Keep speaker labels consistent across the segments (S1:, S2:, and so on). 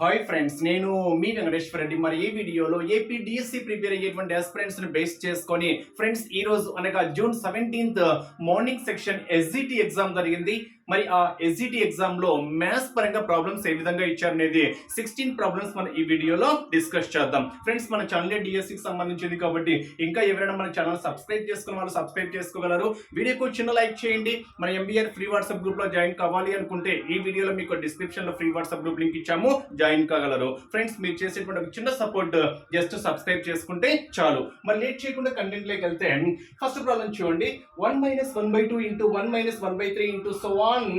S1: Hi friends నేను మీ వెంకటేశ్వర రెడ్డి. మరి ఈ వీడియోలో ఏపీ డిఎస్సి ప్రిపేర్ అయ్యేటువంటి ఆస్పిరెంట్స్ని బేస్ చేసుకొని ఫ్రెండ్స్ ఈ రోజు అనగా June seventeenth morning section SGT exam జరిగింది. మరి ఆ ఎస్జిటి ఎగ్జామ్లో మ్యాథ్స్ పరంగా ప్రాబ్లమ్స్ ఏ విధంగా ఇచ్చారనేది సిక్స్టీన్ ప్రాబ్లమ్స్ మనం ఈ వీడియోలో డిస్కస్ చేద్దాం. ఫ్రెండ్స్ మన ఛానల్ డిఎస్సి కి సంబంధించింది కాబట్టి ఇంకా ఎవరైనా మన ఛానల్ సబ్స్క్రైబ్ చేసుకున్న వాళ్ళు సబ్స్క్రైబ్ చేసుకోగలరు. వీడియోకు చిన్న లైక్ చేయండి. మన ఎంబీఆర్ ఫ్రీ వాట్సాప్ గ్రూప్లో జాయిన్ కావాలి అనుకుంటే ఈ వీడియోలో మీకు డిస్క్రిప్షన్లో ఫ్రీ వాట్సాప్ గ్రూప్ లింక్ ఇచ్చాము. జాయిన్ కాగలరు. ఫ్రెండ్స్ మీరు చేసేటువంటి ఒక చిన్న సపోర్ట్ జస్ట్ సబ్స్క్రైబ్ చేసుకుంటే చాలు. మరి లేట్ చేయకుండా కంటెంట్లోకి వెళ్తే ఫస్ట్ ప్రాబ్లం చూడండి. One minus one by two into one minus one by three into so one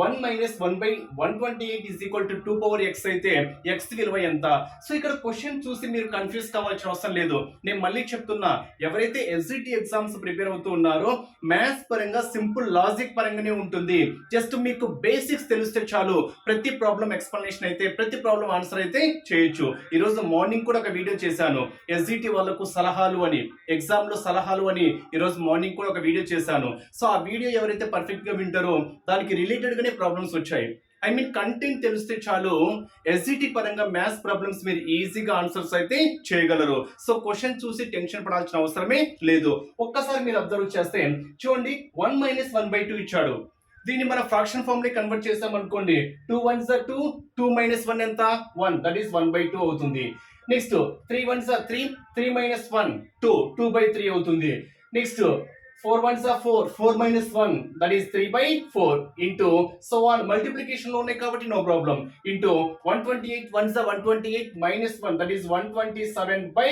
S1: one minus one by one twenty eight is equal to two power x అయితే x విలువ ఎంత? So ఇక్కడ question చూసి మీరు confuse కావాల్సిన అవసరం లేదు. నేను మళ్ళీ చెప్తున్నా ఎవరైతే ఎస్జిటి ఎగ్జామ్స్ ప్రిపేర్ అవుతూ ఉన్నారో మ్యాథ్స్ పరంగా సింపుల్ లాజిక్ పరంగానే ఉంటుంది. జస్ట్ మీకు బేసిక్స్ తెలిస్తే చాలు. ప్రతి ప్రాబ్లం ఎక్స్ప్లెనేషన్ అయితే ప్రతి ప్రాబ్లం ఆన్సర్ అయితే చేయొచ్చు. ఈరోజు మార్నింగ్ కూడా ఒక వీడియో చేశాను. ఎస్జిటి వాళ్ళకు సలహాలు అని ఎగ్జామ్లో సలహాలు అని ఈరోజు మార్నింగ్ కూడా ఒక వీడియో చేశాను. సో ఆ వీడియో ఎవరైతే పర్ఫెక్ట్గా వింటారో దానికి రిలేటెడ్గానే ప్రాబ్లమ్స్ వచ్చాయి. ఐ మీన్ కంటెంట్ తెలిస్తే చాలు ఎస్జిటి పరంగా మ్యాథ్స్ ప్రాబ్లమ్స్ మీరు ఈజీగా ఆన్సర్స్ అయితే చేయగలరు. సో క్వశ్చన్ చూసి టెన్షన్ పడాల్సిన అవసరమే లేదు. ఒక్కసారి మీరు అబ్జర్వ్ చేస్తే చూడండి one minus one by two ఇచ్చాడు. దీన్ని మన ఫ్రాక్షన్ ఫామ్ని కన్వర్ట్ చేసాం అనుకోండి. టూ వన్ సార్ టూ టూ మైనస్ వన్ ఎంత? One that is one by two అవుతుంది. Next three one sir three three minus one two two by three అవుతుంది. నెక్స్ట్ ఫోర్ వన్ జా four four minus one that is three by four into so one మల్టిప్లికేషన్లో ఉన్నాయి కాబట్టి no problem into one twenty eight one జా one twenty eight minus one that is one twenty seven by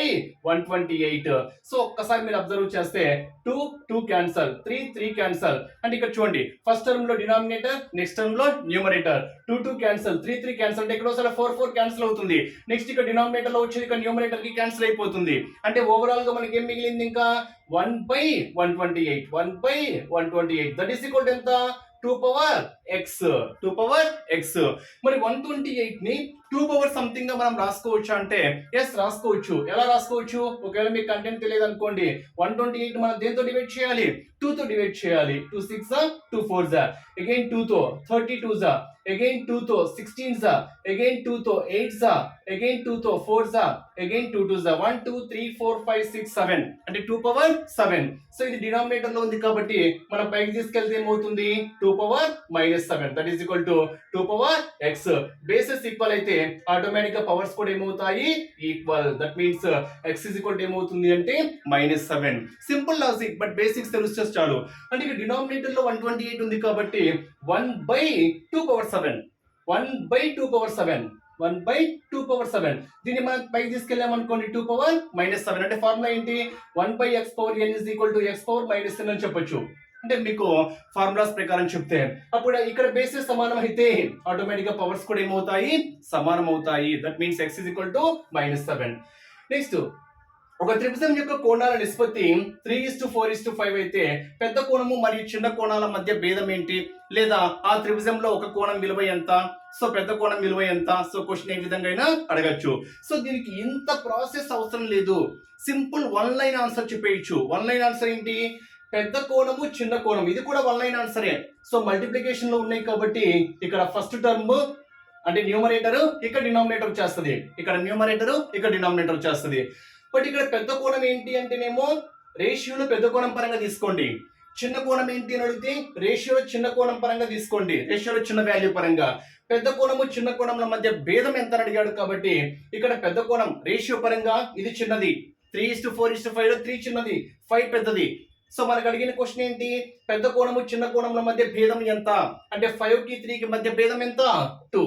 S1: one twenty eight so ఒక్కసారి మీరు observe చేస్తే two two cancel three three cancel అంటే ఇక్కడ చూడండి first టర్మ్లో డినామినేటర్ నెక్స్ట్ టర్మ్లో numerator two two cancel three three cancel అంటే ఇక్కడ ఒకసారి ఫోర్ ఫోర్ క్యాన్సల్ అవుతుంది. నెక్స్ట్ ఇక్కడ డినామినేటర్లో వచ్చేది ఇక్కడ న్యూమరేటర్కి క్యాన్సల్ అయిపోతుంది. అంటే ఓవరాల్గా మనకి ఏం మిగిలింది ఇంకా? One by one twenty eight one by one twenty eight. That is equal ఎంత? Two power x two power x మరి వన్ ట్వంటీ ఎయిట్ని టూ పవర్ సంథింగ్గా మనం రాసుకోవచ్చు అంటే ఎస్ రాసుకోవచ్చు. ఎలా రాసుకోవచ్చు? ఒకవేళ మీకు కంటెంట్ తెలియదు అనుకోండి వన్ ట్వంటీ ఎయిట్ మనం దేంతో డివైడ్ చేయాలి? టూ తో డివైడ్ చేయాలి. టూ సిక్స్ టూ ఫోర్ జా అగైన్ టూ తో థర్టీ టూ జా అగైన్ టూ తో సిక్స్టీన్ జా అగైన్ టూ తో ఎయిట్ జా అగైన్ టూ తో ఫోర్ జా again two two one two three four five six seven అంటే టూ పవర్ సెవెన్ సో ఇది డినామినేటర్లో ఉంది కాబట్టి మనం పైకి తీసుకెళ్తే ఏమవుతుంది? Two power minus seven that is equal to two power x bases equal అయితే ఆటోమేటిక్గా పవర్స్ కూడా ఏమవుతాయి? Equal that means x is equal ఏమవుతుంది అంటే minus seven simple logic but basics తెలిస్తే చాలు. అంటే ఇక్కడ డినామినేటర్లో వన్ ట్వంటీ ఎయిట్ ఉంది కాబట్టి one by two power seven one by two power seven one by two power seven. దీన్ని మనం పైకి తీసుకెళ్ళాం అనుకోండి టూ పవర్ మైనస్ సెవెన్. అంటే ఫార్ములా ఏంటి? One by x power n is equal to x power minus n అని చెప్పొచ్చు. అంటే మీకు ఫార్ములాస్ ప్రకారం చెప్తే అప్పుడు ఇక్కడ బేసిస్ సమానం అయితే ఆటోమేటిక్గా పవర్స్ కూడా ఏమవుతాయి? సమానం అవుతాయి. That means x is equal to minus seven next ఒక త్రిభుజం యొక్క కోణాల నిష్పత్తి three is to four is to five అయితే పెద్ద కోణము మరియు చిన్న కోణాల మధ్య భేదం ఏంటి? లేదా ఆ త్రిభుజంలో ఒక కోణం విలువ ఎంత? సో పెద్ద కోణం విలువ ఎంత? సో క్వశ్చన్ ఏ విధంగా అయినా అడగచ్చు. సో దీనికి ఇంత ప్రాసెస్ అవసరం లేదు. సింపుల్ వన్ లైన్ ఆన్సర్ చెప్పేయచ్చు. వన్ లైన్ ఆన్సర్ ఏంటి? పెద్ద కోణము చిన్న కోణం ఇది కూడా వన్ లైన్ ఆన్సరే సో మల్టిప్లికేషన్లో ఉన్నాయి కాబట్టి ఇక్కడ ఫస్ట్ టర్మ్ అంటే న్యూమరేటర్ ఇక్కడ డినామినేటర్ వచ్చేస్తుంది. ఇక్కడ న్యూమరేటర్ ఇక్కడ డినామినేటర్ వచ్చేస్తుంది. బట్ ఇక్కడ పెద్ద కోణం ఏంటి అంటేనేమో రేషియోలో పెద్ద కోణం పరంగా తీసుకోండి. చిన్న కోణం ఏంటి అని అడిగితే రేషియోలో చిన్న కోణం పరంగా తీసుకోండి. రేషియోలో చిన్న వాల్యూ పరంగా. పెద్ద కోణము చిన్న కోణంల మధ్య భేదం ఎంత అని అడిగాడు కాబట్టి ఇక్కడ పెద్ద కోణం రేషియో పరంగా ఇది చిన్నది. Three is to four is to five three చిన్నది. ఫైవ్ పెద్దది. సో మనకు అడిగిన క్వశ్చన్ ఏంటి? పెద్ద కోణము చిన్న కోణముల మధ్య భేదం ఎంత? అంటే ఫైవ్కి త్రీకి మధ్య భేదం ఎంత? టూ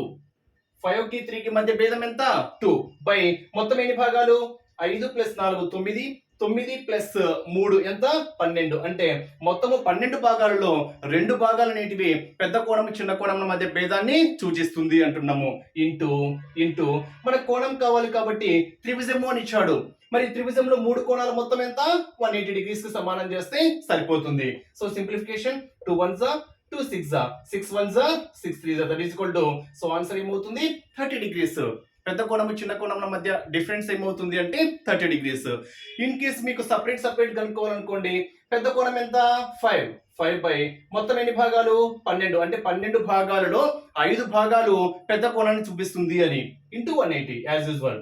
S1: ఫైవ్కి త్రీకి మధ్య భేదం ఎంత? టూ బై మొత్తం ఎన్ని భాగాలు? ఐదు ప్లస్ నాలుగు తొమ్మిది తొమ్మిది ప్లస్ మూడు ఎంత? పన్నెండు. అంటే మొత్తము పన్నెండు భాగాలలో రెండు భాగాలు అనేటివి పెద్ద కోణం చిన్న కోణం మధ్య భేదాన్ని సూచిస్తుంది అంటున్నాము. Into into. మన కోణం కావాలి కాబట్టి త్రిభుజము అని ఇచ్చాడు. మరి త్రిభుజంలో మూడు కోణాలు మొత్తం ఎంత? వన్ ఎయిటీ డిగ్రీస్కి సమానం చేస్తే సరిపోతుంది. సో సింప్లిఫికేషన్ టూ వన్ జా టూ సిక్స్ జా సిక్స్ వన్ జా సిక్స్ త్రీ జా that is equal to so answer ఏమవుతుంది? Thirty degrees. పెద్ద కోణము చిన్న కోణముల మధ్య డిఫరెన్స్ ఏమవుతుంది అంటే థర్టీ డిగ్రీస్ ఇన్ కేస్ మీకు సపరేట్ సపరేట్ కనుక్కోవాలనుకోండి పెద్ద కోణం ఎంత? ఫైవ్ ఫైవ్ బై మొత్తం ఎన్ని భాగాలు? పన్నెండు. అంటే పన్నెండు భాగాలలో ఐదు భాగాలు పెద్ద కోణాన్ని చూపిస్తుంది అని. Into one eighty as usual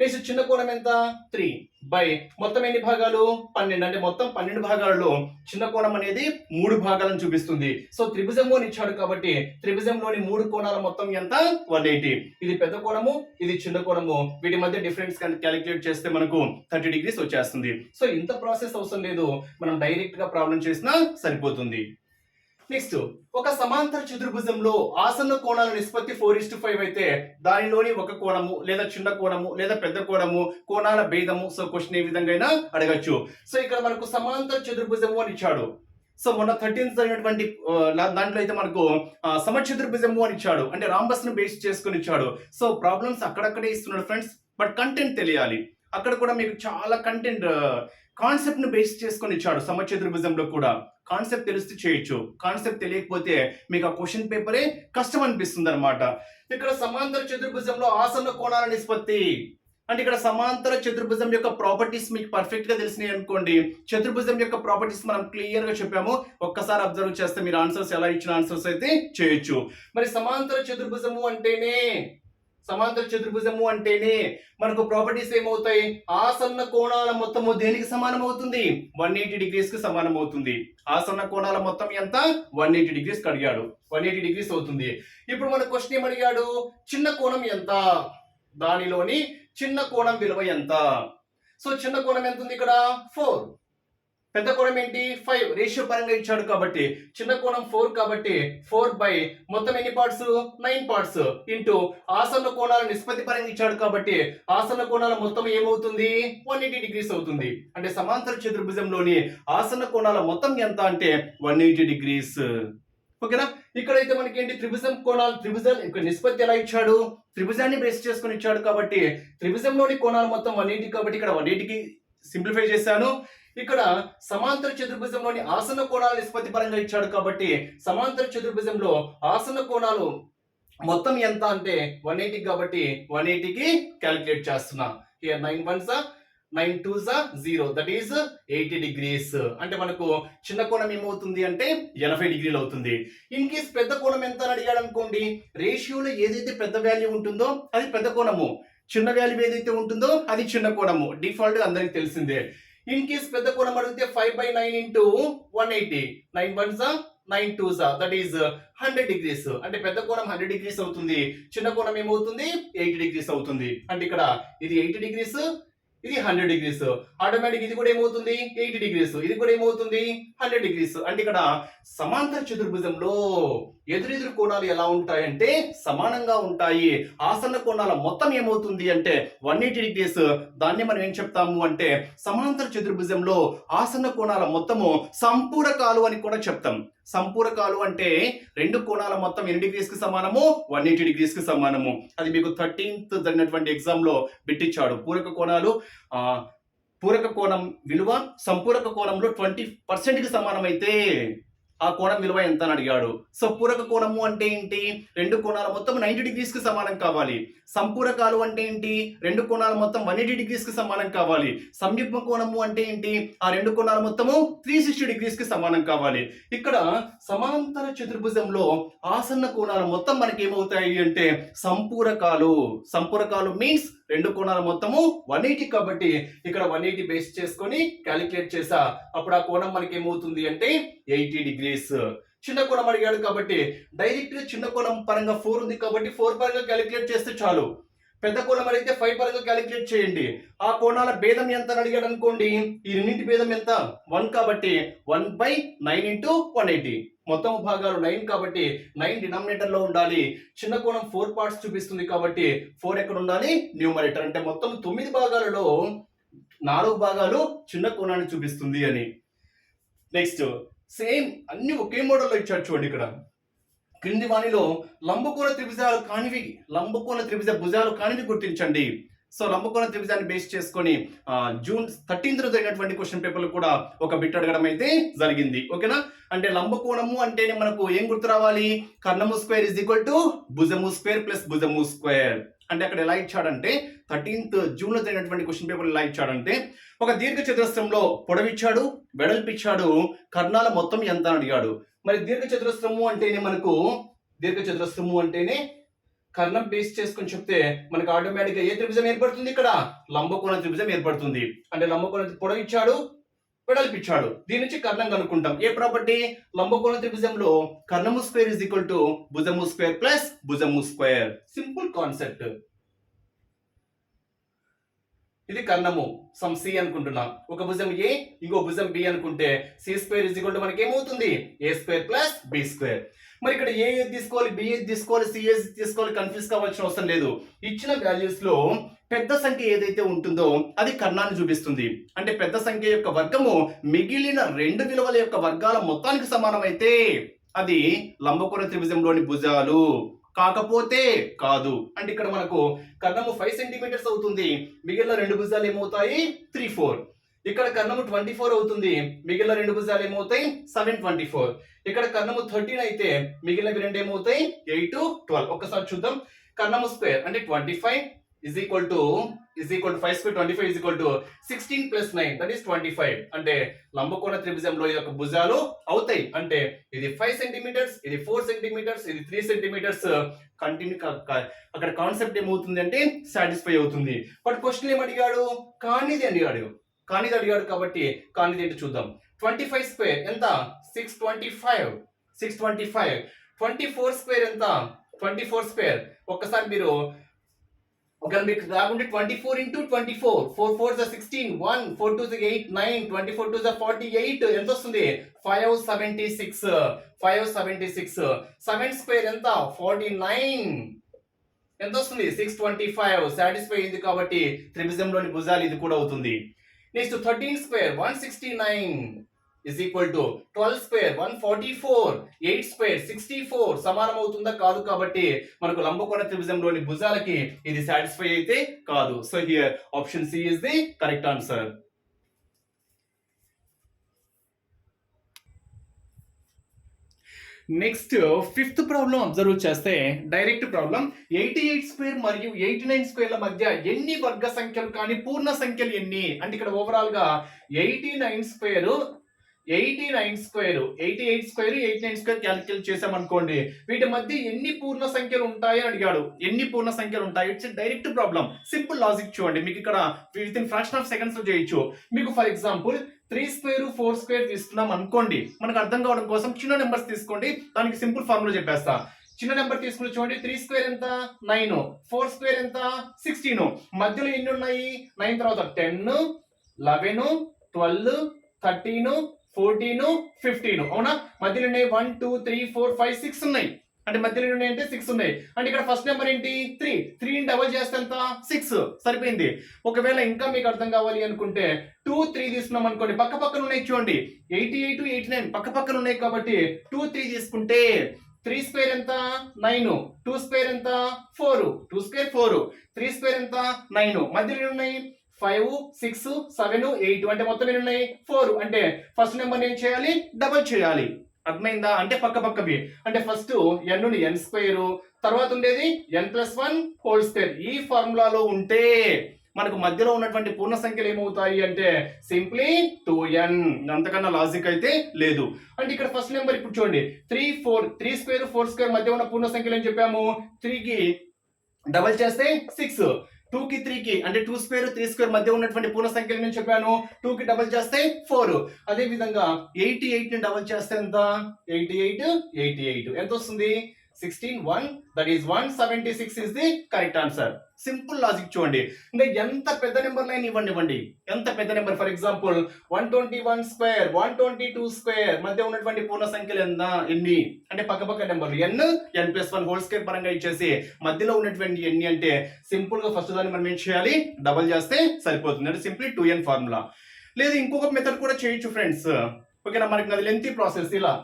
S1: next చిన్న కోణం ఎంత? త్రీ బై మొత్తం ఎన్ని భాగాలు? పన్నెండు. అంటే మొత్తం పన్నెండు భాగాలలో చిన్న కోణం అనేది మూడు భాగాలను చూపిస్తుంది. సో త్రిభుజంలో ఇచ్చాడు కాబట్టి త్రిభుజంలోని మూడు కోణాల మొత్తం ఎంత? వన్ ఎయిటీ ఇది పెద్ద కోణము ఇది చిన్న కోణము. వీటి మధ్య డిఫరెన్స్ క్యాలిక్యులేట్ చేస్తే మనకు థర్టీ డిగ్రీస్ వచ్చేస్తుంది. సో ఇంత ప్రాసెస్ అవసరం లేదు. మనం డైరెక్ట్గా ప్రాబ్లం చేసినా సరిపోతుంది. నెక్స్ట్ ఒక సమాంతర చతుర్భుజంలో ఆసన్న కోణాల నిష్పత్తి ఫోర్ ఇస్ ఫైవ్ అయితే దానిలోని ఒక కోణము లేదా చిన్న కోణము లేదా పెద్ద కోణము కోణాల భేదము సో క్వశ్చన్ ఏ విధంగా అయినా అడగచ్చు. సో ఇక్కడ మనకు సమాంతర చతుర్భుజము అని ఇచ్చాడు. సో మొన్న థర్టీన్త్ జరిగినటువంటి దాంట్లో అయితే మనకు సమచతుర్భుజము అని ఇచ్చాడు. అంటే రాంబస్ను బేస్ చేసుకుని ఇచ్చాడు. సో ప్రాబ్లమ్స్ అక్కడక్కడే ఇస్తున్నాడు ఫ్రెండ్స్ బట్ కంటెంట్ తెలియాలి. అక్కడ కూడా మీకు చాలా కంటెంట్ కాన్సెప్ట్ను బేస్ చేసుకొని ఇచ్చాడు సమచతుర్భుజంలో కూడా. కాన్సెప్ట్ తెలిస్తే చేయొచ్చు. కాన్సెప్ట్ తెలియకపోతే మీకు ఆ క్వశ్చన్ పేపరే కష్టం అనిపిస్తుంది అనమాట ఇక్కడ సమాంతర చతుర్భుజంలో ఆసన్న కోణాల నిష్పత్తి. అంటే ఇక్కడ సమాంతర చతుర్భుజం యొక్క ప్రాపర్టీస్ మీకు పర్ఫెక్ట్గా తెలిసినాయి అనుకోండి. చతుర్భుజం యొక్క ప్రాపర్టీస్ మనం క్లియర్గా చెప్పాము. ఒక్కసారి అబ్జర్వ్ చేస్తే మీరు ఆన్సర్స్ ఎలా ఇచ్చిన ఆన్సర్స్ అయితే చేయొచ్చు. మరి సమాంతర చతుర్భుజము అంటేనే సమాంతర చతుర్భుజము అంటేనే మనకు ప్రాపర్టీస్ ఏమవుతాయి? ఆసన్న కోణాల మొత్తము దేనికి సమానం అవుతుంది వన్ ఎయిటీ డిగ్రీస్కి సమానం అవుతుంది ఆసన్న కోణాల మొత్తం ఎంత? వన్ ఎయిటీ డిగ్రీస్ అడిగాడు. వన్ ఎయిటీ డిగ్రీస్ అవుతుంది. ఇప్పుడు మన క్వశ్చన్ ఏం అడిగాడు? చిన్న కోణం ఎంత? దానిలోని చిన్న కోణం విలువ ఎంత? సో చిన్న కోణం ఎంత ఉంది ఇక్కడ? ఫోర్ పెద్ద కోణం ఏంటి? ఫైవ్ రేషియో పరంగా ఇచ్చాడు కాబట్టి. చిన్న కోణం ఫోర్ కాబట్టి ఫోర్ బై మొత్తం ఎన్ని పార్ట్స్ నైన్ పార్ట్స్ ఇంటూ ఆసన్న కోణాల నిష్పత్తి పరంగా ఇచ్చాడు కాబట్టి ఆసన్న కోణాల మొత్తం ఏమవుతుంది? వన్ ఎయిటీ డిగ్రీస్ అవుతుంది. అంటే సమాంతర చతుర్భుజంలోని ఆసన్న కోణాల మొత్తం ఎంత అంటే వన్ ఎయిటీ డిగ్రీస్ ఓకేనా? ఇక్కడైతే మనకి ఏంటి త్రిభుజం కోణాలు త్రిభుజం ఇక్కడ నిష్పత్తి ఎలా ఇచ్చాడు? త్రిభుజాన్ని బేస్ చేసుకొని ఇచ్చాడు కాబట్టి త్రిభుజంలోని కోణాలు మొత్తం వన్ ఎయిటీ కాబట్టి ఇక్కడ వన్ ఎయిటీకి సింప్లిఫై చేశాను. ఇక్కడ సమాంతర చతుర్భుజంలోని ఆసన కోణాల నిష్పత్తి పరంగా ఇచ్చాడు కాబట్టి సమాంతర చతుర్భుజంలో ఆసన కోణాలు మొత్తం ఎంత అంటే వన్ ఎయిటీ కాబట్టి వన్ ఎయిటీకి క్యాలిక్యులేట్ చేస్తున్నా. Here nine ones nine two జా zero that is eighty degrees అంటే మనకు చిన్న కోణం ఏమవుతుంది అంటే ఎనభై డిగ్రీలు అవుతుంది. ఇన్ కేస్ పెద్ద కోణం ఎంత అని అడిగాడు అనుకోండి రేషియోలో ఏదైతే పెద్ద వాల్యూ ఉంటుందో అది పెద్ద కోణము. చిన్న వాల్యూ ఏదైతే ఉంటుందో అది చిన్న కోణము. డిఫాల్ట్ అందరికి తెలిసిందే. ఇన్ కేస్ పెద్ద కోణం అడిగితే five by nine into one eighty nine one saw nine two సా దట్ ఈస్ హండ్రెడ్ డిగ్రీస్ అంటే పెద్ద కోణం హండ్రెడ్ డిగ్రీస్ అవుతుంది. చిన్న కోణం ఏమవుతుంది? ఎయిటీ డిగ్రీస్ అవుతుంది. అంటే ఇక్కడ ఇది ఎయిటీ డిగ్రీస్ ఇది హండ్రెడ్ డిగ్రీస్. ఆటోమేటిక్ ఇది కూడా ఏమవుతుంది? Eighty degrees. ఇది కూడా ఏమవుతుంది? Hundred degrees. అంటే ఇక్కడ సమాంతర చతుర్భుజంలో ఎదురెదురు కోణాలు ఎలా ఉంటాయంటే సమానంగా ఉంటాయి. ఆసన్న కోణాల మొత్తం ఏమవుతుంది అంటే వన్ ఎయిటీ డిగ్రీస్. దాన్ని మనం ఏం చెప్తాము అంటే సమాంతర చతుర్భుజంలో ఆసన్న కోణాల మొత్తము సంపూరకాలు అని కూడా చెప్తాం. సంపూరకాలు అంటే రెండు కోణాల మొత్తం ఎన్ని డిగ్రీస్కి సమానము? వన్ ఎయిటీ డిగ్రీస్కి సమానము. అది మీకు థర్టీన్త్ జరిగినటువంటి ఎగ్జామ్లో పెట్టించాడు. పూరక కోణాలు పూరక కోణం విలువ సంపూరక కోణంలో ట్వంటీ పర్సెంట్కి సమానమైతే ఆ కోణం విలువ ఎంత అని అడిగాడు. సో పూరక కోణము అంటే ఏంటి? రెండు కోణాలు మొత్తం నైన్టీ డిగ్రీస్కి సమానం కావాలి. సంపూరకాలు అంటే ఏంటి? రెండు కోణాలు మొత్తం వన్ ఎయిటీ డిగ్రీస్కి సమానం కావాలి. సంయుగ్మ కోణము అంటే ఏంటి? ఆ రెండు కోణాల మొత్తము త్రీ సిక్స్టీ డిగ్రీస్కి సమానం కావాలి. ఇక్కడ సమాంతర చతుర్భుజంలో ఆసన్న కోణాలు మొత్తం మనకి ఏమవుతాయి అంటే సంపూరకాలు. సంపూరకాలు మీన్స్ రెండు కోణాల మొత్తము వన్ ఎయిటీ కాబట్టి ఇక్కడ వన్ ఎయిటీ బేస్ చేసుకొని క్యాలిక్యులేట్ చేసా. అప్పుడు ఆ కోణం మనకి ఏమవుతుంది అంటే ఎయిటీ డిగ్రీ డిగ్రీస్ చిన్న కోణం అడిగాడు కాబట్టి డైరెక్ట్గా చిన్న కోణం పరంగా ఫోర్ ఉంది కాబట్టి ఫోర్ పరంగా క్యాలిక్యులేట్ చేస్తే చాలు. పెద్ద కోణం అడిగితే ఫైవ్ పరంగా క్యాలిక్యులేట్ చేయండి. ఆ కోణాల భేదం ఎంత అని అడిగాడు అనుకోండి. ఈ రెండింటి భేదం ఎంత? వన్ కాబట్టి one by nine into one eighty మొత్తం భాగాలు నైన్ కాబట్టి నైన్ డినామినేటర్లో ఉండాలి. చిన్న కోణం ఫోర్ పార్ట్స్ చూపిస్తుంది కాబట్టి ఫోర్ ఎక్కడ ఉండాలి? న్యూమరేటర్ అంటే మొత్తం తొమ్మిది భాగాలలో నాలుగు భాగాలు చిన్న కోణాన్ని చూపిస్తుంది అని. నెక్స్ట్ సేమ్ అన్ని ఒకే మోడల్లో ఇచ్చాడు చూడండి ఇక్కడ. క్రింది వాణిలో లంబకోణ త్రిభుజాలు కానివి లంబకోణ త్రిభుజ భుజాలు కానివి గుర్తించండి. సో లంబకోణ త్రిభుజాన్ని బేస్ చేసుకొని జూన్ థర్టీన్త్ జరిగినటువంటి క్వశ్చన్ పేపర్లు కూడా ఒక బిట్ అడగడం అయితే జరిగింది. ఓకేనా? అంటే లంబకోణము అంటేనే మనకు ఏం గుర్తు రావాలి? కర్ణము స్క్వేర్ ఇస్ ఈక్వల్ టు భుజము స్క్వేర్ ప్లస్ భుజము స్క్వేర్ అంటే అక్కడ ఎలా ఇచ్చాడంటే థర్టీన్త్ జూన్లో జరిగినటువంటి క్వశ్చన్ పేపర్ ఎలా ఇచ్చాడంటే ఒక దీర్ఘ చతురస్రంలో పొడవిచ్చాడు వెడల్పిచ్చాడు కర్ణాల మొత్తం ఎంత అని అడిగాడు. మరి దీర్ఘ చతురస్రము అంటేనే మనకు దీర్ఘ చతురస్రము అంటేనే కర్ణం బేస్ చేసుకొని చెప్తే మనకు ఆటోమేటిక్గా ఏ త్రిభుజం ఏర్పడుతుంది ఇక్కడ? లంబకోణ త్రిభుజం ఏర్పడుతుంది. అంటే లంబకోణ పొడవిచ్చాడు వెడల్పిచ్చాడు దీని నుంచి కర్ణం కనుక్కుంటాం. ఏ ప్రాపర్టీ? లంబకోణ త్రిభుజంలో కర్ణము స్క్వేర్ ఇస్ ఈక్వల్ టు భుజము స్క్వేర్ ప్లస్ భుజము స్క్వేర్. సింపుల్ కాన్సెప్ట్ ఇది కర్ణము. సమ్ సి అనుకుంటున్నాం. ఒక భుజం ఏ ఇంకో భుజం బి అనుకుంటే C square is equal to మనకి ఏమవుతుంది? A square plus B square మరి ఇక్కడ ఏ ఏది తీసుకోవాలి? బి తీసుకోవాలి? సిఎస్ తీసుకోవాలి? కన్ఫ్యూజ్ కావాల్సిన అవసరం లేదు. ఇచ్చిన వాల్యూస్లో పెద్ద సంఖ్య ఏదైతే ఉంటుందో అది కర్ణాన్ని చూపిస్తుంది. అంటే పెద్ద సంఖ్య యొక్క వర్గము మిగిలిన రెండు విలువల యొక్క వర్గాల మొత్తానికి సమానమైతే అది లంబకోణ త్రిభుజంలోని భుజాలు. కాకపోతే కాదు. అంటే ఇక్కడ మనకు కర్ణము ఫైవ్ సెంటీమీటర్స్ అవుతుంది. మిగిలిన రెండు భుజాలు ఏమవుతాయి? త్రీ ఫోర్ ఇక్కడ కర్ణము ట్వంటీ ఫోర్ అవుతుంది. మిగిలిన రెండు భుజాలు ఏమవుతాయి? సెవెన్ ట్వంటీ ఫోర్ ఇక్కడ కర్ణము థర్టీన్ అయితే మిగిలినవి రెండు ఏమవుతాయి? ఎయిట్ ట్వెల్వ్ ఒకసారి చూద్దాం. కర్ణము స్క్వేర్ అంటే twenty five is equal to is equal to five square twenty five is equal to sixteen plus nine that is twenty five అంటే లంబకోణ త్రిభుజంలో ఈ యొక్క భుజాలు అవుతాయి. అంటే ఇది ఫైవ్ సెంటీమీటర్స్ ఇది ఫోర్ సెంటీమీటర్స్ ఇది త్రీ సెంటీమీటర్స్ కంటిన్యూ అక్కడ కాన్సెప్ట్ ఏమవుతుంది అంటే సాటిస్ఫై అవుతుంది. బట్ క్వశ్చన్ ఏం అడిగాడు? కానిది అడిగాడు. కానిది అడిగాడు కాబట్టి కానిది ఏంటి చూద్దాం. ట్వంటీ ఫైవ్ స్క్వేర్ ఎంత? Six twenty five six twenty five twenty four square ఎంత? ట్వంటీ ఫోర్ స్క్వేర్ ఒక్కసారి మీరు ఒకవేళ మీకు రాకుంటే twenty four into twenty four four four జా sixteen one four two eight nine twenty four two జా forty eight ఎంత వస్తుంది? Five seventy six five seventy six seven square ఎంత? ఫార్టీ నైన్ ఎంత వస్తుంది? సిక్స్ ట్వంటీ ఫైవ్ సాటిస్ఫై అయింది కాబట్టి త్రిభుజంలోని భుజాలు ఇది కూడా అవుతుంది. Next thirteen square one sixty nine is equal to twelve square one forty four eight square sixty four సమానం అవుతుందా? కాదు కాబట్టి మనకు లంబకోణ త్రిభుజంలోని భుజాలకి ఇది సాటిస్ఫై అయితే కాదు. So here option C is the correct answer next fifth problem observe చేస్తే direct problem eighty eight square మరియు ఎయిటీ నైన్ స్క్వేర్ల మధ్య ఎన్ని వర్గ సంఖ్యలు కానీ పూర్ణ సంఖ్యలు ఎన్ని? అంటే ఇక్కడ ఓవరాల్గా eighty nine square eighty nine square eighty eight square eighty nine square calculate చేసామనుకోండి వీటి మధ్య ఎన్ని పూర్ణ సంఖ్యలు ఉంటాయి అని అడిగాడు. ఎన్ని పూర్ణ సంఖ్యలు ఉంటాయి? It's direct problem simple logic చూడండి. మీకు ఇక్కడ విత్ ఇన్ ఫ్రాక్షన్ ఆఫ్ సెకండ్స్లో చేయొచ్చు. మీకు for example three square four square తీసుకున్నాం అనుకోండి. మనకు అర్థం కావడం కోసం చిన్న నెంబర్స్ తీసుకోండి. దానికి సింపుల్ ఫార్ములా చెప్పేస్తా. చిన్న నెంబర్ తీసుకుని చూడండి త్రీ స్క్వేర్ ఎంత? నైన్ ఫోర్ స్క్వేర్ ఎంత? సిక్స్టీన్ మధ్యలో ఎన్ని ఉన్నాయి? నైన్ తర్వాత ten eleven twelve thirteen fourteen fifteen. అవునా? మధ్యలో ఉన్నాయి one two three four five six ఉన్నాయి. అంటే మధ్యలో ఉన్నాయి అంటే సిక్స్ ఉన్నాయి. అంటే ఇక్కడ ఫస్ట్ నెంబర్ ఏంటి? త్రీ. త్రీ డబల్ చేస్తే ఎంత? సిక్స్. సరిపోయింది. ఒకవేళ ఇంకా మీకు అర్థం కావాలి అనుకుంటే టూ త్రీ తీసుకున్నాం అనుకోండి. పక్క పక్కన ఉన్నాయి చూడండి. Eighty eight eighty nine. పక్క పక్కన ఉన్నాయి కాబట్టి టూ త్రీ తీసుకుంటే త్రీ స్క్వేర్ ఎంత? నైన్. టూ స్క్వేర్ ఎంత? Four. Two square four. Three square ఎంత? నైన్. మధ్యలో ఉన్నాయి ఫైవ్ సిక్స్ సెవెన్ ఎయిట్ అంటే మొత్తం ఎన్ని ఉన్నాయి? ఫోర్. అంటే ఫస్ట్ నెంబర్ ఏం చేయాలి? డబల్ చేయాలి. అర్థమైందా? అంటే పక్క పక్కవి అంటే ఫస్ట్ ఎన్ ఎన్ స్క్వేర్. తర్వాత ఉండేది N plus one whole square. ఈ ఫార్ములాలో ఉంటే మనకు మధ్యలో ఉన్నటువంటి పూర్ణ సంఖ్యలు ఏమవుతాయి అంటే సింప్లీ టూ ఎన్. అంతకన్నా లాజిక్ అయితే లేదు. అంటే ఇక్కడ ఫస్ట్ నెంబర్ ఇప్పుడు చూడండి. Three four. Three square four square మధ్య ఉన్న పూర్ణ సంఖ్యలు ఏం చెప్పాము? త్రీకి డబల్ చేస్తే సిక్స్. టూ కి త్రీ కి అంటే టూ స్క్వేర్ త్రీ స్క్వేర్ మధ్య ఉన్నటువంటి పూర్ణ సంఖ్యలు నేను చెప్పాను. టూ కి డబల్ చేస్తే ఫోర్. అదే విధంగా ఎయిటీ ఎయిట్ని డబల్ చేస్తే ఎంత? Eighty eight eighty eight. ఎంత వస్తుంది? Sixteen one that is one seventy six is the correct answer simple logic చూడండి. ఇంకా ఎంత పెద్ద నెంబర్లైనా ఇవ్వండి ఇవ్వండి. ఎంత పెద్ద number for example one twenty one square one twenty two square మధ్య ఉన్నటువంటి పూర్ణ సంఖ్యలు ఎంత? ఎన్ని? అంటే పక్క పక్క నెంబర్లు N N plus one whole square పరంగా ఇచ్చేసి మధ్యలో ఉన్నటువంటి ఎన్ని అంటే సింపుల్గా ఫస్ట్ దాన్ని మనం ఏం చేయాలి? డబల్ చేస్తే సరిపోతుంది. అంటే సింప్లీ టూ ఎన్ ఫార్ములా లేదు ఇంకొక మెథడ్ కూడా చేయొచ్చు ఫ్రెండ్స్ ఓకేనా? మనకి అది లెంతీ ప్రాసెస్ ఇలా.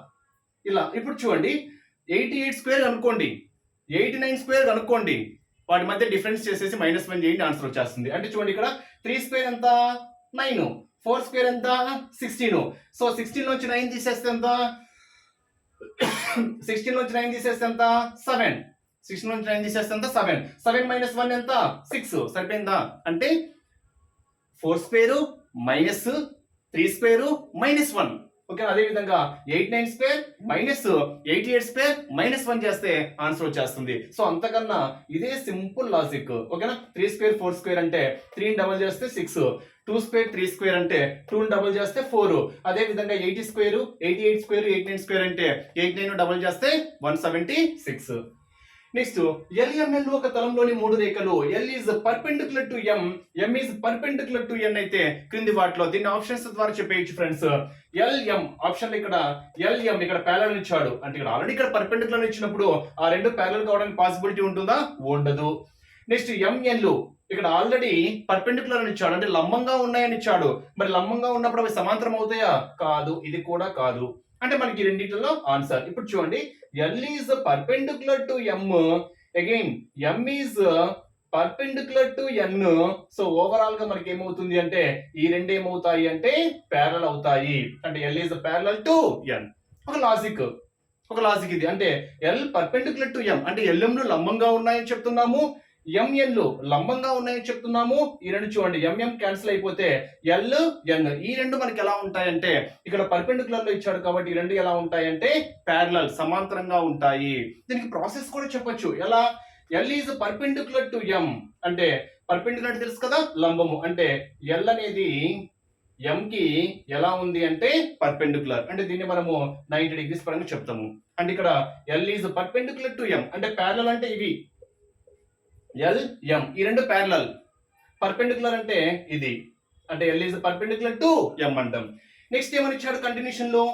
S1: ఇలా. ఇప్పుడు చూడండి. ఎయిటీ ఎయిట్ స్క్వేర్ అనుకోండి. ఎయిటీ నైన్ స్క్వేర్ అనుకోండి. వాటి మధ్య డిఫరెన్స్ చేసేసి మైనస్ వన్ చేయండి ఆన్సర్ వచ్చేస్తుంది. అంటే చూడండి ఇక్కడ త్రీ స్క్వేర్ ఎంత? నైన్. ఫోర్ స్క్వేర్ ఎంత? సిక్స్టీన్. సో సిక్స్టీన్ నుంచి నైన్ తీసేస్తే ఎంత? సిక్స్టీన్ నుంచి నైన్ తీసేస్తే ఎంత? సెవెన్. సిక్స్టీన్ నుంచి నైన్ తీసేస్తే ఎంత? సెవెన్. సెవెన్ మైనస్ వన్ ఎంత? సిక్స్. సరిపోయిందా? అంటే four square minus three square minus one. Okay అదే విధంగా eight nine square minus eighty eight square minus one చేస్తే ఆన్సర్ వచ్చేస్తుంది. సో అంతకన్నా ఇదే సింపుల్ లాజిక్. ఓకేనా? త్రీ స్క్వేర్ ఫోర్ స్క్వేర్ అంటే త్రీ డబల్ చేస్తే six. Two square three square అంటే టూ డబల్ చేస్తే ఫోర్. అదే విధంగా eighty square eighty eight square eight nine square అంటే ఎయిట్ నైన్ డబల్ చేస్తే one seventy six. Next LML ఒక తలంలోని మూడు రేఖలు. L is perpendicular to M M is perpendicular to N అయితే క్రింది వాటిలో దీన్ని ఆప్షన్స్ ద్వారా చెప్పేయచ్చు ఫ్రెండ్స్ ఎల్ఎం ఆప్షన్ ఇక్కడ ఎల్ఎం ఇక్కడ ప్యారల్ ఇచ్చాడు. అంటే ఇక్కడ ఆల్రెడీ ఇక్కడ పర్పెండికులర్ ఇచ్చినప్పుడు ఆ రెండు ప్యారల్ కావడానికి పాసిబిలిటీ ఉంటుందా? ఉండదు. నెక్స్ట్ ఎంఎన్లు ఇక్కడ ఆల్రెడీ పర్పెండికులర్ అని ఇచ్చాడు. అంటే లంబంగా ఉన్నాయని ఇచ్చాడు. మరి లంబంగా ఉన్నప్పుడు అవి సమాంతరం అవుతాయా? కాదు. ఇది కూడా కాదు. అంటే మనకి ఈ రెండింటిలో ఆన్సర్ ఇప్పుడు చూడండి L is perpendicular to M again M is perpendicular to N so ఓవరాల్గా మనకి ఏమవుతుంది అంటే ఈ రెండు ఏమవుతాయి అంటే ప్యారల్ అవుతాయి. అంటే L is parallel to N ఒక లాజిక్ ఒక లాజిక్ ఇది. అంటే ఎల్ పర్పెండికులర్ టు ఎం అంటే ఎల్ఎంలు లంబంగా ఉన్నాయని చెప్తున్నాము. ఎంఎన్లు లంబంగా ఉన్నాయని చెప్తున్నాము. ఈ రెండు చూడండి. ఎంఎం క్యాన్సిల్ అయిపోతే ఎల్ ఎన్ ఈ రెండు మనకి ఎలా ఉంటాయంటే ఇక్కడ పర్పెండికులర్లో ఇచ్చాడు కాబట్టి ఈ రెండు ఎలా ఉంటాయంటే ప్యారలల్ సమాంతరంగా ఉంటాయి. దీనికి ప్రాసెస్ కూడా చెప్పొచ్చు. ఎలా? L is perpendicular to M అంటే పర్పెండికులర్ అంటే తెలుసు కదా లంబము. అంటే ఎల్ అనేది ఎం కి ఎలా ఉంది అంటే పర్పెండికులర్ అంటే దీన్ని మనము నైన్టీ డిగ్రీస్ పరంగా చెప్తాము. అంటే ఇక్కడ L is perpendicular to M అంటే ప్యారలల్ అంటే ఇవి. ఎల్ ఎం ఈ రెండు ప్యారలల్ పర్పెండికులర్ అంటే ఇది. అంటే L is perpendicular to M అంటాం. నెక్స్ట్ ఏమని ఇచ్చాడు కంటిన్యూషన్లో?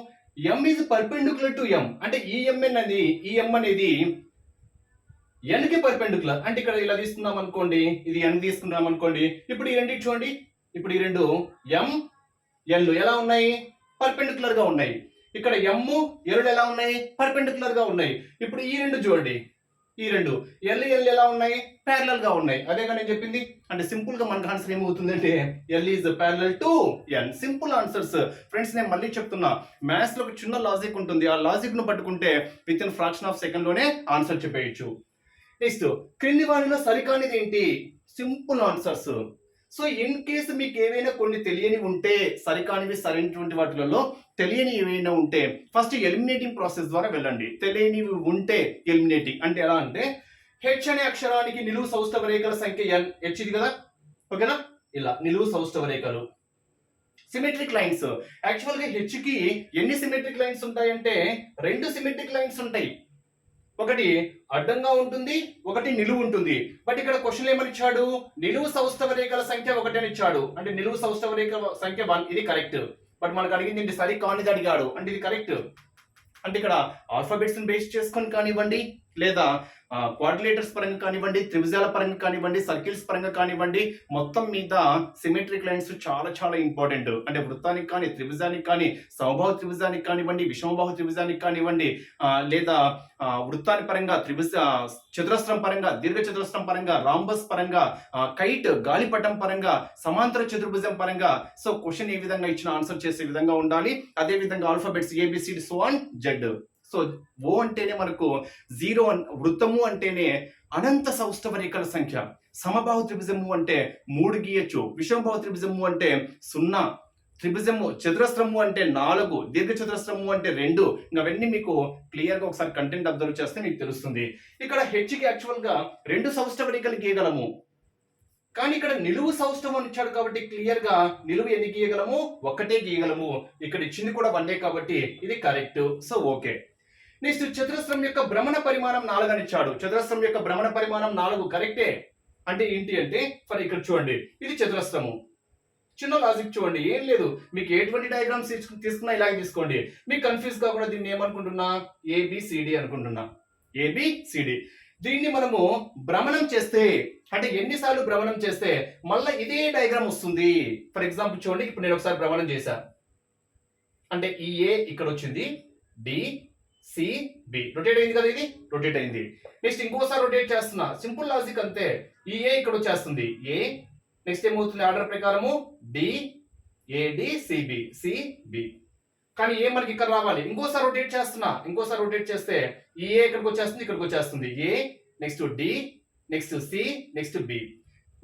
S1: M is perpendicular to M అంటే ఈ ఎంఎన్ అనేది ఈ ఎం అనేది ఎన్కి పర్పెండికులర్ అంటే ఇక్కడ ఇలా తీసుకుందాం అనుకోండి. ఇది ఎన్ తీసుకున్నాం అనుకోండి. ఇప్పుడు ఈ రెండు చూడండి. ఇప్పుడు ఈ రెండు ఎం ఎల్ ఎలా ఉన్నాయి? పర్పెండికులర్గా ఉన్నాయి. ఇక్కడ ఎమ్ ఎరుడు ఎలా ఉన్నాయి? పర్పెండికులర్గా ఉన్నాయి. ఇప్పుడు ఈ రెండు చూడండి. ఈ రెండు. ఎల్ ఎల్ ఎలా ఉన్నాయి? ప్యారలల్గా ఉన్నాయి. అదేగా నేను చెప్పింది? అంటే సింపుల్గా మనకు ఆన్సర్ ఏమవుతుంది అంటే L is parallel to N simple answers friends నేను మళ్ళీ చెప్తున్నా. మ్యాథ్స్లో ఒక చిన్న లాజిక్ ఉంటుంది. ఆ లాజిక్ను పట్టుకుంటే విత్ ఇన్ ఫ్రాక్షన్ ఆఫ్ సెకండ్లోనే ఆన్సర్ చెప్పేయచ్చు. నెక్స్ట్ క్రింది వారిలో సరికానిది ఏంటి? Simple answers so in case మీకు ఏవైనా కొన్ని తెలియని ఉంటే సరికానివి సరైనటువంటి వాటిలలో తెలియని ఏవైనా ఉంటే ఫస్ట్ ఎలిమినేటింగ్ ప్రాసెస్ ద్వారా వెళ్ళండి. తెలియనివి ఉంటే ఎలిమినేటింగ్ అంటే ఎలా అంటే హెచ్ అనే అక్షరానికి నిలువు సౌష్టవ రేఖల సంఖ్య ఎన్ హెచ్ ఇది కదా? ఓకేనా ఇలా నిలువు సౌష్టవ రేఖలు. సిమెట్రిక్ లైన్స్ యాక్చువల్ హెచ్కి హెచ్కి ఎన్ని సిమెట్రిక్ లైన్స్ ఉంటాయంటే రెండు సిమెట్రిక్ లైన్స్ ఉంటాయి. ఒకటి అడ్డంగా ఉంటుంది ఒకటి నిలువు ఉంటుంది. బట్ ఇక్కడ క్వశ్చన్ ఏమని ఇచ్చాడు నిలువు సౌస్తవ రేఖల సంఖ్య ఒకటి అని ఇచ్చాడు. అంటే నిలువు సౌస్తవ రేఖల సంఖ్య వన్ ఇది కరెక్ట్ బట్ మనకు అడిగింది ఏంటి? సరి కానిది అడిగాడు. అంటే ఇది కరెక్ట్ అంటే ఇక్కడ ఆల్ఫాబెట్స్ బేస్ చేసుకొని కానివ్వండి. లేదా క్వాడ్రిలేటర్స్ పరంగా కానివ్వండి త్రిభుజాల పరంగా కానివ్వండి సర్కిల్స్ పరంగా కానివ్వండి మొత్తం మీద సిమెట్రిక్ లైన్స్ చాలా చాలా ఇంపార్టెంట్ అంటే వృత్తానికి కానీ త్రిభుజానికి కానీ సమబాహు త్రిభుజానికి కానివ్వండి విషమబాహు త్రిభుజానికి కానివ్వండి లేదా వృత్తాని పరంగా త్రిభుజ చతురస్రం పరంగా దీర్ఘ చతురస్రం పరంగా రాంబస్ పరంగా కైట్ గాలిపటం పరంగా సమాంతర చతుర్భుజం పరంగా. సో క్వశ్చన్ ఏ విధంగా ఇచ్చిన ఆన్సర్ చేసే విధంగా ఉండాలి. అదే విధంగా alphabets ABCD so and Z so O అంటేనే మనకు జీరో వృత్తము అంటేనే అనంత సౌష్ఠవ రేఖల సంఖ్య. సమభావ త్రిభుజము అంటే మూడు గీయచ్చు. విషమభావ త్రిభుజము అంటే సున్నా. త్రిభుజము చతురస్రము అంటే నాలుగు. దీర్ఘ చతురస్రము అంటే రెండు. అవన్నీ మీకు క్లియర్గా ఒకసారి కంటెంట్ అబ్జర్వ్ చేస్తే మీకు తెలుస్తుంది. ఇక్కడ హెచ్కి యాక్చువల్గా రెండు సౌష్ఠవ రేఖలు గీయగలము. కానీ ఇక్కడ నిలువు సౌష్ఠవం ఇచ్చాడు కాబట్టి క్లియర్గా నిలువు ఎన్ని గీయగలము? ఒకటే గీయగలము. ఇక్కడ ఇచ్చింది కూడా వన్నే కాబట్టి ఇది కరెక్ట్. So okay. నెక్స్ట్ చతురస్రం యొక్క భ్రమణ పరిమాణం నాలుగు అని ఇచ్చాడు. చతురస్రం యొక్క భ్రమణ పరిమాణం నాలుగు కరెక్టే? అంటే ఏంటి అంటే ఫర్ ఇక్కడ చూడండి ఇది చతురస్రము. చిన్న లాజిక్ చూడండి ఏం లేదు. మీకు ఎటువంటి డయాగ్రామ్స్ తీసుకున్నా ఇలాగే తీసుకోండి. మీకు కన్ఫ్యూజ్ కాకుండా దీన్ని ఏమనుకుంటున్నా? ఏబిసిడి అనుకుంటున్నా. ఏబిసిడి దీన్ని మనము భ్రమణం చేస్తే అంటే ఎన్నిసార్లు భ్రమణం చేస్తే మళ్ళీ ఇదే డయాగ్రామ్ వస్తుంది. ఫర్ ఎగ్జాంపుల్ చూడండి ఇప్పుడు నేను ఒకసారి భ్రమణం చేశా. అంటే ఈ ఏ ఇక్కడ వచ్చింది డి సిబి రొటేట్ అయింది కదా ఇది? రొటేట్ అయింది. నెక్స్ట్ ఇంకోసారి రొటేట్ చేస్తున్నా. సింపుల్ లాజిక్ అంతే. ఈ ఏ ఇక్కడ వచ్చేస్తుంది. ఏ నెక్స్ట్ ఏమవుతుంది? ఆర్డర్ ప్రకారము డి ఏడి సిబి సిబి కానీ ఏ మనకి ఇక్కడ రావాలి. ఇంకోసారి రొటేట్ చేస్తున్నా. ఇంకోసారి రొటేట్ చేస్తే ఈ ఏ ఇక్కడికి వచ్చేస్తుంది ఇక్కడికి వచ్చేస్తుంది. A next D next C next B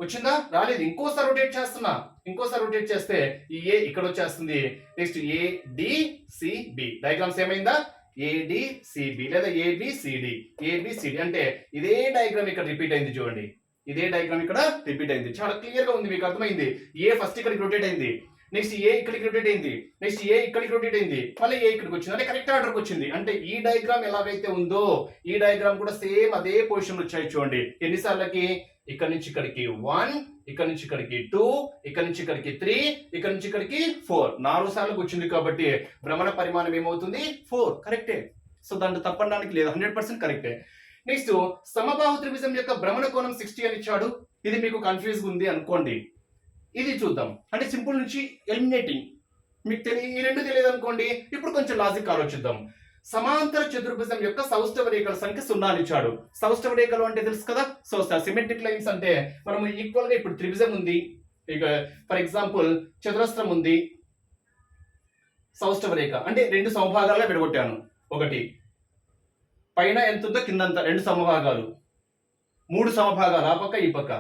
S1: వచ్చిందా? రాలేదు. ఇంకోసారి రొటేట్ చేస్తున్నా. ఇంకోసారి రొటేట్ చేస్తే ఈ ఏ ఇక్కడ వచ్చేస్తుంది. Next A D C B diagrams ఏమైందా? ఏడిసిబి లేదా ఏబిసిడి ఏబిసిడి అంటే ఇదే డయాగ్రామ్ ఇక్కడ రిపీట్ అయింది చూడండి. ఇదే డయాగ్రామ్ ఇక్కడ రిపీట్ అయింది. చాలా క్లియర్గా ఉంది మీకు అర్థమైంది. ఏ ఫస్ట్ ఇక్కడికి రొటేట్ అయింది. నెక్స్ట్ ఏ ఇక్కడికి రొటేట్ అయింది. నెక్స్ట్ ఏ ఇక్కడికి రొటేట్ అయింది. మళ్ళీ ఏ ఇక్కడికి వచ్చింది. అంటే కరెక్ట్ ఆర్డర్కి వచ్చింది. అంటే ఈ డయాగ్రామ్ ఎలాగైతే ఉందో ఈ డయాగ్రామ్ కూడా సేమ్ అదే పొజిషన్ వచ్చాయి చూడండి. ఎన్నిసార్లకి? ఇక్కడ నుంచి ఇక్కడికి వన్ ఇక్కడ నుంచి ఇక్కడికి టూ ఇక్కడ నుంచి ఇక్కడికి త్రీ ఇక్కడ నుంచి ఇక్కడికి ఫోర్. నాలుగు సార్లు వచ్చింది కాబట్టి భ్రమణ పరిమాణం ఏమవుతుంది? ఫోర్. కరెక్టే. సో దాంట్లో తప్పడానికి లేదు. హండ్రెడ్ పర్సెంట్ కరెక్టే. నెక్స్ట్ సమబాహు త్రిభుజం యొక్క భ్రమణ కోణం సిక్స్టీ అని ఇచ్చాడు. ఇది మీకు కన్ఫ్యూజ్ ఉంది అనుకోండి. ఇది చూద్దాం. అంటే సింపుల్ నుంచి ఎలిమినేటింగ్ మీకు తెలియ ఈ రెండు తెలియదు అనుకోండి ఇప్పుడు కొంచెం లాజిక్ ఆలోచిద్దాం. సమాంతర చతుర్భుజం యొక్క సౌష్ఠవ రేఖల సంఖ్య సున్నా ఇచ్చాడు. సౌష్ఠవ రేఖలు అంటే తెలుసు కదా? సో సిమెట్రిక్ లైన్స్ అంటే మనం ఈక్వల్గా ఇప్పుడు త్రిభుజం ఉంది. ఇక ఫర్ ఎగ్జాంపుల్ చతురస్రం ఉంది. సౌష్ఠవ రేఖ అంటే రెండు సమభాగాలుగా విడగొట్టాను. ఒకటి పైన ఎంత ఉందో కిందంత రెండు సమభాగాలు. మూడు సమభాగాలు ఆ పక్క ఈ పక్క.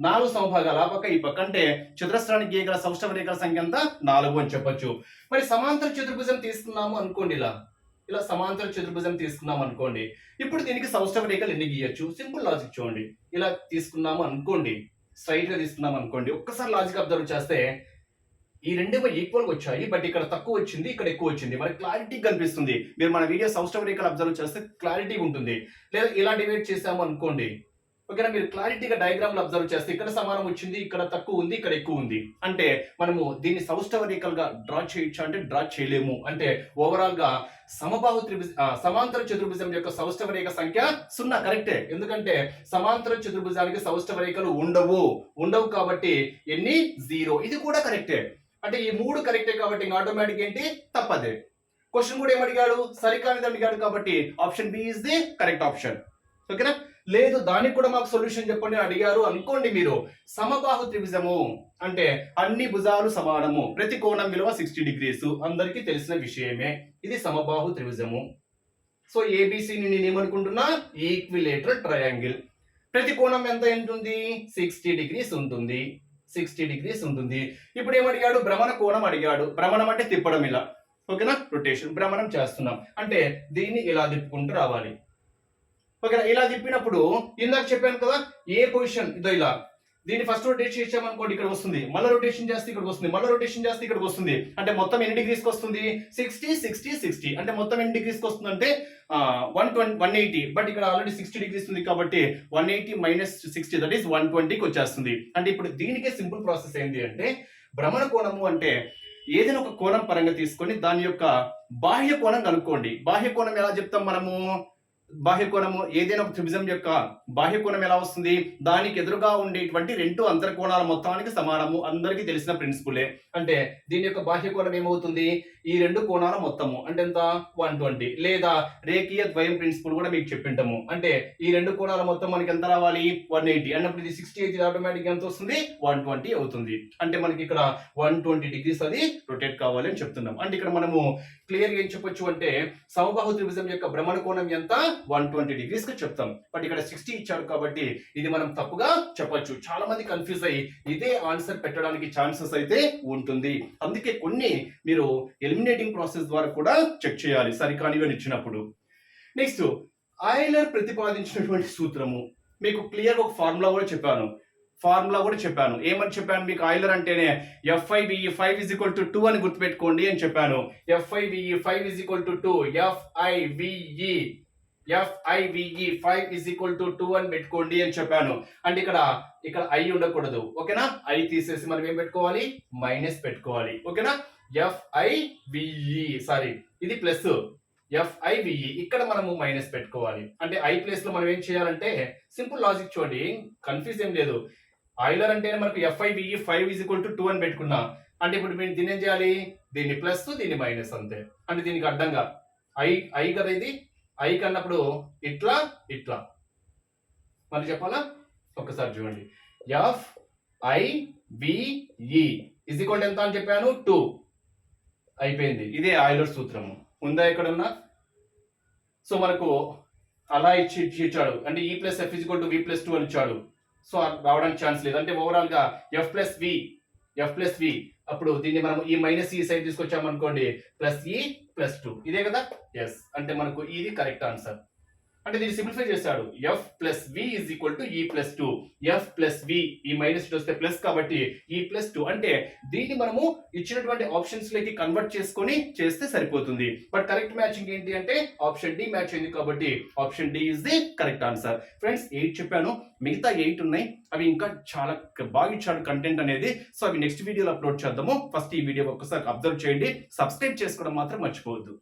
S1: నాలుగు సమభాగాలు ఆ పక్క ఈ పక్క. అంటే చతురస్రానికి గీయగల సౌష్ఠవ రేఖల సంఖ్య అంతా నాలుగు అని చెప్పొచ్చు. మరి సమాంతర చతుర్భుజం తీసుకున్నాము అనుకోండి ఇలా. ఇలా సమాంతర చతుర్భుజం తీసుకున్నాం అనుకోండి ఇప్పుడు దీనికి సౌష్ఠవ రేఖలు ఎన్ని గీయచ్చు? సింపుల్ లాజిక్ చూడండి. ఇలా తీసుకున్నాము అనుకోండి స్ట్రైట్గా తీసుకున్నాం అనుకోండి ఒక్కసారి లాజిక్ అబ్జర్వ్ చేస్తే ఈ రెండేమో ఈక్వల్గా వచ్చాయి బట్ ఇక్కడ తక్కువ వచ్చింది ఇక్కడ ఎక్కువ వచ్చింది. మరి క్లారిటీ కనిపిస్తుంది. మీరు మన వీడియో సౌష్ఠవ రేఖలు అబ్జర్వ్ చేస్తే క్లారిటీ ఉంటుంది. లేదా ఇలా డివైడ్ చేసాము అనుకోండి ఓకేనా? మీరు క్లారిటీగా డయాగ్రామ్ అబ్జర్వ్ చేస్తే ఇక్కడ సమానం వచ్చింది ఇక్కడ తక్కువ ఉంది ఇక్కడ ఎక్కువ ఉంది. అంటే మనము దీన్ని సౌష్ఠవ రేఖలుగా డ్రా చేయొచ్చు అంటే డ్రా చేయలేము. అంటే ఓవరాల్గా సమబాహు త్రిభుజ సమాంతర చతుర్భుజం యొక్క సౌష్ఠవ రేఖ సంఖ్య సున్నా. కరెక్టే ఎందుకంటే సమాంతర చతుర్భుజానికి సౌష్ఠవ రేఖలు ఉండవు. ఉండవు కాబట్టి ఎన్ని? జీరో ఇది కూడా కరెక్టే అంటే ఈ మూడు కరెక్టే కాబట్టి ఇంకా ఆటోమేటిక్ ఏంటి? తప్పదే. క్వశ్చన్ కూడా ఏమడిగాడు? సరికానిది అడిగాడు కాబట్టి option B is the correct option ఓకేనా? లేదు దానికి కూడా మాకు సొల్యూషన్ చెప్పండి అడిగారు. అనుకోండి మీరు సమబాహు త్రిభుజము అంటే అన్ని భుజాలు సమానము. ప్రతి కోణం విలువ సిక్స్టీ డిగ్రీస్ అందరికీ తెలిసిన విషయమే. ఇది సమబాహు త్రిభుజము. సో ఏబిసిని నేను ఏమనుకుంటున్నా? ఈక్విలేటర్ ట్రయాంగిల్ ప్రతి కోణం ఎంత ఉంటుంది? సిక్స్టీ డిగ్రీస్ ఉంటుంది. సిక్స్టీ డిగ్రీస్ ఉంటుంది. ఇప్పుడు ఏమడిగాడు? భ్రమణ కోణం అడిగాడు. భ్రమణం అంటే తిప్పడం ఇలా. ఓకేనా? రొటేషన్ భ్రమణం చేస్తున్నాం. అంటే దీన్ని ఇలా తిప్పుకుంటూ రావాలి. ఓకేనా? ఇలా తిప్పినప్పుడు ఇందాక చెప్పాను కదా ఏ పొజిషన్ ఇదో ఇలా. దీన్ని ఫస్ట్ రొటేషన్ ఇచ్చామనుకోండి ఇక్కడ వస్తుంది. మళ్ళీ రొటేషన్ చేస్తే ఇక్కడికి వస్తుంది. మళ్ళీ రొటేషన్ చేస్తే ఇక్కడికి వస్తుంది. అంటే మొత్తం ఎన్ని డిగ్రీస్కి వస్తుంది? సిక్స్టీ సిక్స్టీ సిక్స్టీ అంటే మొత్తం ఎన్ని డిగ్రీస్కి వస్తుంది అంటే one twenty one eighty but ఇక్కడ ఆల్రెడీ సిక్స్టీ డిగ్రీస్ ఉంది కాబట్టి one eighty minus sixty that is one ట్వంటీకి వచ్చేస్తుంది. అంటే ఇప్పుడు దీనికే సింపుల్ ప్రాసెస్ ఏంటి అంటే భ్రమణ కోణము అంటే ఏదైనా ఒక కోణం పరంగా తీసుకొని దాని యొక్క బాహ్య కోణం కనుక్కోండి. బాహ్య కోణం ఎలా చెప్తాం మనము? బాహ్య కోణము ఏదైనా ఒక త్రిభుజం యొక్క బాహ్య కోణం ఎలా వస్తుంది? దానికి ఎదురుగా ఉండేటువంటి రెండు అంతర కోణాల మొత్తానికి సమానము. అందరికీ తెలిసిన ప్రిన్సిపులే అంటే దీని యొక్క బాహ్య కోణం ఏమవుతుంది? ఈ రెండు కోణాల మొత్తము. అంటే ఎంత? One twenty. లేదా రేఖీయ ద్వయం ప్రిన్సిపల్ కూడా మీకు చెప్పింటాము. అంటే ఈ రెండు కోణాల మొత్తం మనకి ఎంత రావాలి? One eighty. అన్నప్పుడు ఇది సిక్స్టీ ఎయిట్ ఆటోమేటిక్ ఎంత వస్తుంది? వన్ ట్వంటీ అవుతుంది. అంటే మనకి ఇక్కడ వన్ ట్వంటీ డిగ్రీస్ అది రొటేట్ కావాలి అని చెప్తున్నాం అంటే ఇక్కడ మనము క్లియర్ ఏం చెప్పొచ్చు అంటే సమబాహు త్రిభుజం యొక్క భ్రమణ కోణం ఎంత? వన్ ట్వంటీ డిగ్రీస్కి చెప్తాం. బట్ ఇక్కడ సిక్స్టీ ఇచ్చాడు కాబట్టి ఇది మనం తప్పుగా చెప్పొచ్చు. చాలా మంది కన్ఫ్యూజ్ అయ్యి ఇదే ఆన్సర్ పెట్టడానికి ఛాన్సెస్ అయితే ఉంటుంది. అందుకే కొన్ని మీరు ఎలిమినేటింగ్ ప్రాసెస్ ద్వారా కూడా చెక్ చేయాలి. సరికానిగా ఇచ్చినప్పుడు. నెక్స్ట్ ఆయిలర్ ప్రతిపాదించినటువంటి సూత్రము. మీకు క్లియర్ ఒక ఫార్ములా కూడా చెప్పాను. ఫార్ములా కూడా చెప్పాను. ఏమని చెప్పాను? మీకు ఆయిలర్ అంటేనే FI VE five is equal to two అని గుర్తుపెట్టుకోండి అని చెప్పాను. FI VE five is equal to two FI VE FIVE five is equal to two అని పెట్టుకోండి అని చెప్పాను. అంటే ఇక్కడ ఇక్కడ ఐ ఉండకూడదు. ఓకేనా? ఐ తీసేసి మనం ఏం పెట్టుకోవాలి? మైనస్ పెట్టుకోవాలి. ఓకేనా? ఎఫ్ఐవిఈ సారీ ఇది ప్లస్ ఎఫ్ఐవిఈ ఇక్కడ మనము మైనస్ పెట్టుకోవాలి. అంటే ఐ ప్లేస్లో మనం ఏం చేయాలంటే సింపుల్ లాజిక్ చూడండి. కన్ఫ్యూజ్ ఏం లేదు. ఆయిలర్ అంటే మనకు FIVE five is equal to two అని పెట్టుకున్నా. అంటే ఇప్పుడు మీరు దీన్ని ఏం చేయాలి? దీన్ని ప్లస్ దీన్ని మైనస్ అంతే. అంటే దీనికి అడ్డంగా. ఐ ఐ కదా ఇది? ఐ కన్నప్పుడు ఇట్లా ఇట్లా. మళ్ళీ చెప్పాలా? ఒక్కసారి చూడండి. F I VE is equal ఎంత అని చెప్పాను? టూ అయిపోయింది. ఇదే ఆయిలర్ సూత్రము. ఉందా ఎక్కడున్నా? సో మనకు అలా ఇచ్చి ఇచ్చాడు. అంటే E plus F is equal to V plus two అని ఇచ్చాడు. సో రావడానికి ఛాన్స్ లేదు. అంటే ఓవరాల్గా F plus V F plus V అప్పుడు దీన్ని మనం ఈ మైనస్ ఈ e సైడ్ తీసుకొచ్చాం అనుకోండి ప్లస్ ఈ e ప్లస్ టూ ఇదే కదా? ఎస్ అంటే మనకు ఇది కరెక్ట్ ఆన్సర్ అంటే దీన్ని సింప్లిఫై చేశాడు F plus V is equal to E plus two F plus V E minus two వస్తే ప్లస్ కాబట్టి ఈ ప్లస్ టూ అంటే దీన్ని మనము ఇచ్చినటువంటి ఆప్షన్స్లోకి కన్వర్ట్ చేసుకొని చేస్తే సరిపోతుంది. బట్ కరెక్ట్ మ్యాచింగ్ ఏంటి అంటే ఆప్షన్ డి మ్యాచ్ అయింది కాబట్టి option D is the correct answer friends eight చెప్పాను. మిగతా ఎయిట్ ఉన్నాయి. అవి ఇంకా చాలా బాగా ఇచ్చాడు కంటెంట్ అనేది. సో అవి నెక్స్ట్ వీడియోలో అప్లోడ్ చేద్దాము. ఫస్ట్ ఈ వీడియో ఒక్కసారి అబ్జర్వ్ చేయండి. సబ్స్క్రైబ్ చేసుకోవడం మాత్రం మర్చిపోవద్దు.